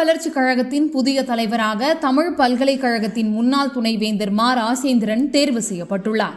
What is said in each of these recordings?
வளர்ச்சி கழகத்தின் புதிய தலைவராக தமிழ் பல்கலைக்கழகத்தின் முன்னாள் துணைவேந்தர் மா. ராசேந்திரன் தேர்வு செய்யப்பட்டுள்ளார்.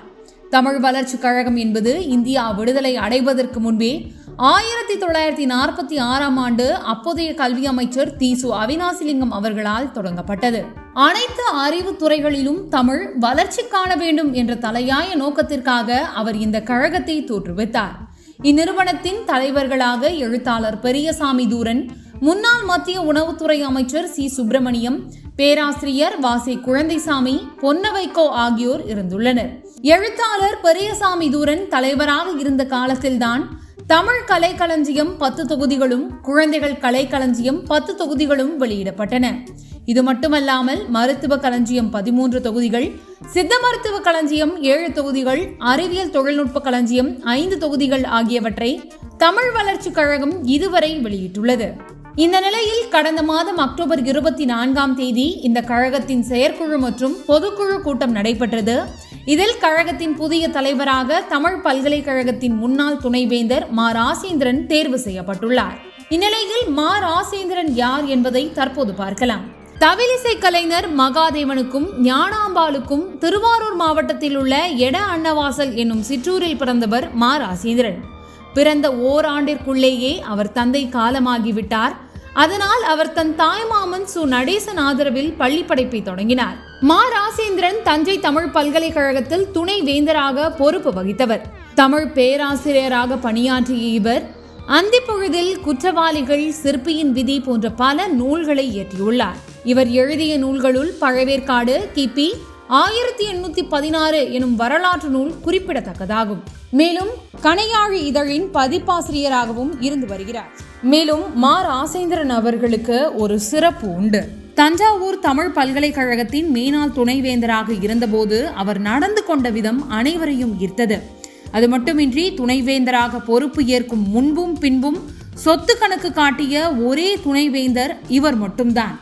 தமிழ் வளர்ச்சி கழகம் என்பது இந்தியா விடுதலை அடைவதற்கு முன்பே ஆயிரத்தி தொள்ளாயிரத்தி நாற்பத்தி ஆறாம் ஆண்டு அப்போதைய கல்வி அமைச்சர் தீசு அவினாசிலிங்கம் அவர்களால் தொடங்கப்பட்டது. அனைத்து அறிவு துறைகளிலும் தமிழ் வளர்ச்சி காண வேண்டும் என்ற தலையாய நோக்கத்திற்காக அவர் இந்த கழகத்தை தோற்றுவித்தார். இந்நிறுவனத்தின் தலைவர்களாக எழுத்தாளர் பெரியசாமி தூரன் முன்னாள் மத்திய உணவுத்துறை அமைச்சர் சி. சுப்பிரமணியம் பேராசிரியர் வாசி குழந்தைசாமி பொன்னவைக்கோ ஆகியோர் இருந்துள்ளனர். எழுத்தாளர் பெரியசாமி தூரன் தலைவராக இருந்த காலத்தில்தான் தமிழ் கலைக்களஞ்சியம் பத்து தொகுதிகளும் குழந்தைகள் கலைக்களஞ்சியம் பத்து தொகுதிகளும் வெளியிடப்பட்டன. இது மட்டுமல்லாமல் மருத்துவ களஞ்சியம் பதிமூன்று தொகுதிகள் சித்த மருத்துவ களஞ்சியம் ஏழு தொகுதிகள் அறிவியல் தொழில்நுட்ப களஞ்சியம் ஐந்து தொகுதிகள் ஆகியவற்றை தமிழ் வளர்ச்சிக் கழகம் இதுவரை வெளியிட்டுள்ளது. இந்த நிலையில் கடந்த மாதம் அக்டோபர் இருபத்தி நான்காம் தேதி இந்த கழகத்தின் செயற்குழு மற்றும் பொதுக்குழு கூட்டம் நடைபெற்றது. இதில் கழகத்தின் புதிய தலைவராக தமிழ் பல்கலைக்கழகத்தின் முன்னாள் துணைவேந்தர் மா. ராசேந்திரன் தேர்வு செய்யப்பட்டுள்ளார். இந்நிலையில் மா. ராசேந்திரன் யார் என்பதை தற்போது பார்க்கலாம். தவிலிசை கலைஞர் மகாதேவனுக்கும் ஞானாம்பாளுக்கும் திருவாரூர் மாவட்டத்தில் உள்ள எட அன்னவாசல் என்னும் சிற்றூரில் பிறந்தவர் மா. ராசேந்திரன். பிறந்த ஓராண்டிற்குள்ளேயே அவர் தந்தை காலமாகிவிட்டார். அதனால் அவர் தன் தாய்மாமன் சு. நடேசன் ஆதரவில் பள்ளி படைப்பை தொடங்கினார். மா. ராசேந்திரன் தஞ்சை தமிழ் பல்கலைக்கழகத்தில் துணை வேந்தராக பொறுப்பு வகித்தவர். தமிழ் பேராசிரியராக பணியாற்றிய இவர் அந்திப்பொழுதில் குற்றவாளிகள் சிற்பியின் விதி போன்ற பல நூல்களை இயற்றியுள்ளார். இவர் எழுதிய நூல்களுள் பழவேற்காடு கிபி ஆயிரத்தி எண்ணூத்தி பதினாறு எனும் வரலாற்று நூல் குறிப்பிடத்தக்கதாகும். மேலும் கணையாழி இதழின் பதிப்பாசிரியராகவும் இருந்து வருகிறார். மேலும் மா. ராசேந்திரன் அவர்களுக்கு ஒரு சிறப்பு உண்டு. தஞ்சாவூர் தமிழ் பல்கலைக்கழகத்தின் மேனாள் துணைவேந்தராக இருந்தபோது அவர் நடந்து கொண்ட விதம் அனைவரையும் ஈர்த்தது. அது மட்டுமின்றி துணைவேந்தராக பொறுப்பு ஏற்கும் முன்பும் பின்பும் சொத்து கணக்கு காட்டிய ஒரே துணைவேந்தர் இவர் மட்டும்தான்.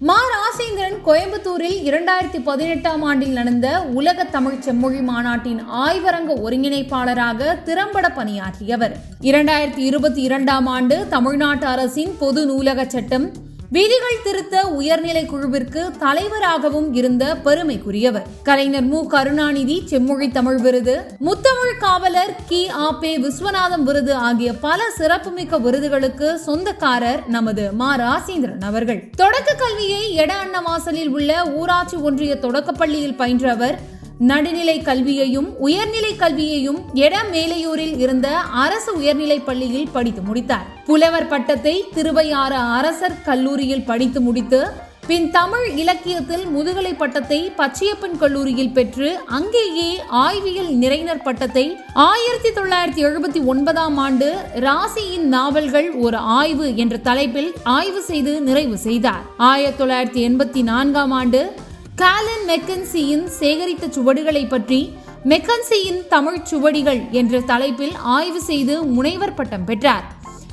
மா ராசேந்திரன் கோயம்புத்தூரில் இரண்டாயிரத்தி பதினெட்டாம் ஆண்டில் நடந்த உலக தமிழ் செம்மொழி மாநாட்டின் ஆய்வரங்க ஒருங்கிணைப்பாளராக திறம்பட பணியாற்றியவர். இரண்டாயிரத்தி இருபத்தி இரண்டாம் ஆண்டு தமிழ்நாட்டு அரசின் பொது நூலக சட்டம் விதிகள் திருத்த உயர்நிலை குழுவிற்கு தலைவராகவும் இருந்த பெருமைக்குரியவர். கலைஞர் மு. கருணாநிதி செம்மொழி தமிழ் விருது முத்தமிழ் காவலர் கி. ஆ. பே. விஸ்வநாதம் விருது ஆகிய பல சிறப்புமிக்க விருதுகளுக்கு சொந்தக்காரர் நமது மா. ராசேந்திரன் அவர்கள். தொடக்க கல்வியை எட அன்னவாசலில் உள்ள ஊராட்சி ஒன்றிய தொடக்கப்பள்ளியில் பயின்ற அவர் நடுநிலை கல்வியையும் உயர்நிலை கல்வியையும் எட மேலையூரில் இருந்த அரசு உயர்நிலை பள்ளியில் படித்து முடித்தார். புலவர் பட்டத்தை திருவையாறு அரசர் கல்லூரியில் படித்து முடித்து பின் தமிழ் இலக்கியத்தில் முதுகலை பட்டத்தை பச்சையப்பன் கல்லூரியில் பெற்று அங்கேயே ஆய்வியல் நிறைஞர் பட்டத்தை ஆயிரத்தி தொள்ளாயிரத்தி எழுபத்தி ஒன்பதாம் ஆண்டு ராசியின் நாவல்கள் ஒரு ஆய்வு என்ற தலைப்பில் ஆய்வு செய்து நிறைவு செய்தார். ஆயிரத்தி தொள்ளாயிரத்தி எண்பத்தி நான்காம் ஆண்டு காலன் மெக்கன்சியின் சேகரித்த சுவடுகளை பற்றி மெக்கன்சியின் தமிழ் சுவடிகள் என்ற தலைப்பில் ஆய்வு செய்து முனைவர் பட்டம் பெற்றார்.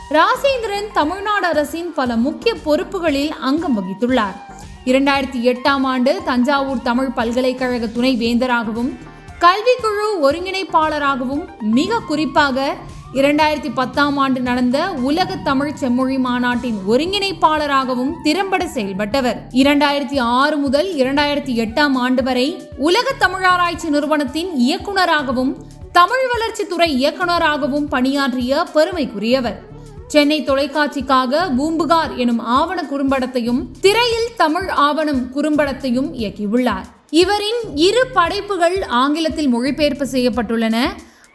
ராசேந்திரன் தமிழ்நாடு அரசின் பல முக்கிய பொறுப்புகளில் அங்கம் வகித்துள்ளார். இரண்டாயிரத்தி எட்டாம் ஆண்டு தஞ்சாவூர் தமிழ் பல்கலைக்கழக துணை வேந்தராகவும் கல்விக்குழு ஒருங்கிணைப்பாளராகவும் மிக குறிப்பாக இரண்டாயிரத்தி பத்தாம் ஆண்டு நடந்த உலக தமிழ் செம்மொழி மாநாட்டின் ஒருங்கிணைப்பாளராகவும் திறம்பட செயல்பட்டவர். இரண்டாயிரத்தி ஆறு முதல் இரண்டாயிரத்தி எட்டாம் ஆண்டு வரை உலக தமிழாராய்ச்சி நிறுவனத்தின் இயக்குநராகவும் தமிழ் வளர்ச்சித்துறை இயக்குநராகவும் பணியாற்றிய பெருமைக்குரியவர். சென்னை தொலைக்காட்சிக்காக பூம்புகார் எனும் ஆவண குறும்படத்தையும் திரையில் தமிழ் ஆவணம் குறும்படத்தையும் இயக்கியுள்ளார். இவரின் இரு படைப்புகள் ஆங்கிலத்தில் மொழிபெயர்ப்பு செய்யப்பட்டுள்ளன.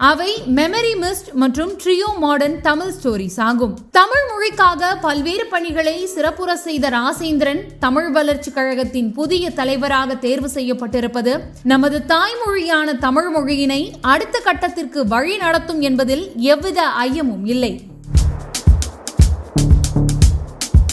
அவை மெமரி மிஸ்ட் மற்றும் ட்ரியோ மாடர்ன் தமிழ் ஸ்டோரிஸ் ஆகும். தமிழ் மொழிக்காக பல்வேறு பணிகளை சிறப்புற செய்த ராசேந்திரன் தமிழ் வளர்ச்சி கழகத்தின் புதிய தலைவராக தேர்வு செய்யப்பட்டிருப்பது நமது தாய்மொழியான தமிழ் மொழியினை அடுத்த கட்டத்திற்கு வழி நடத்தும் என்பதில் எவ்வித ஐயமும் இல்லை.